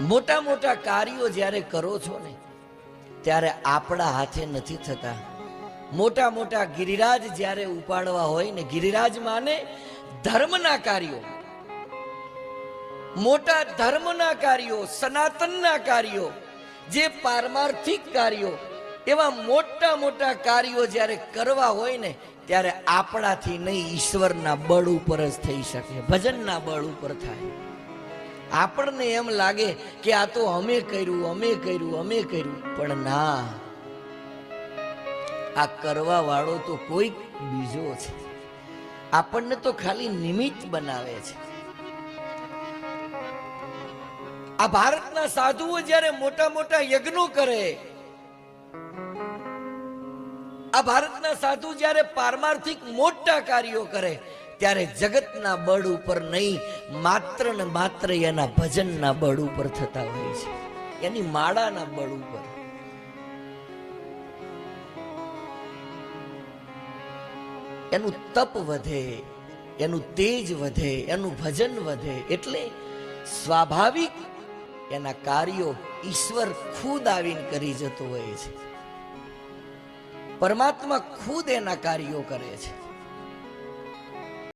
મોટા મોટા કાર્યો જ્યારે કરો છો ને, ત્યારે આપણા હાથે નથી થતા. મોટા મોટા ગિરિરાજ જ્યારે ઉપાડવા હોય ને, ગિરિરાજ માને ધર્મના કાર્યો. મોટા ધર્મના કાર્યો, સનાતનના કાર્યો, જે પારમાર્થિક કાર્યો, એવા મોટા મોટા કાર્યો જ્યારે કરવા હોય ને, ત્યારે આપણાથી નહીં ઈશ્વરના બળ ઉપર જ થઈ શકે, ભજનના બળ ઉપર થાય. આપણને એમ લાગે કે આ તો અમે કર્યું અમે કર્યું અમે કર્યું. પણ ના. આ કરવા વાળો તો કોઈક બીજો છે. આપણને તો ખાલી નિમિત્ત બનાવે છે. આ ભારતના સાધુઓ જ્યારે મોટા મોટા યજ્ઞો કરે, આ ભારતના સાધુ જ્યારે પારમાર્થિક મોટા કાર્યો કરે ત્યારે જગતના બળ ઉપર નહીં, માત્ર ને માત્ર એના ભજનના બળ ઉપર થતા હોય છે. એની માળાના બળ ઉપર. એનું તપ વધે, એનું તેજ વધે, એનું ભજન વધે એટલે સ્વાભાવિક એના કાર્યો ઈશ્વર ખુદ આવીને કરી જતો હોય છે. પરમાત્મા ખુદ એના કાર્યો કરે છે.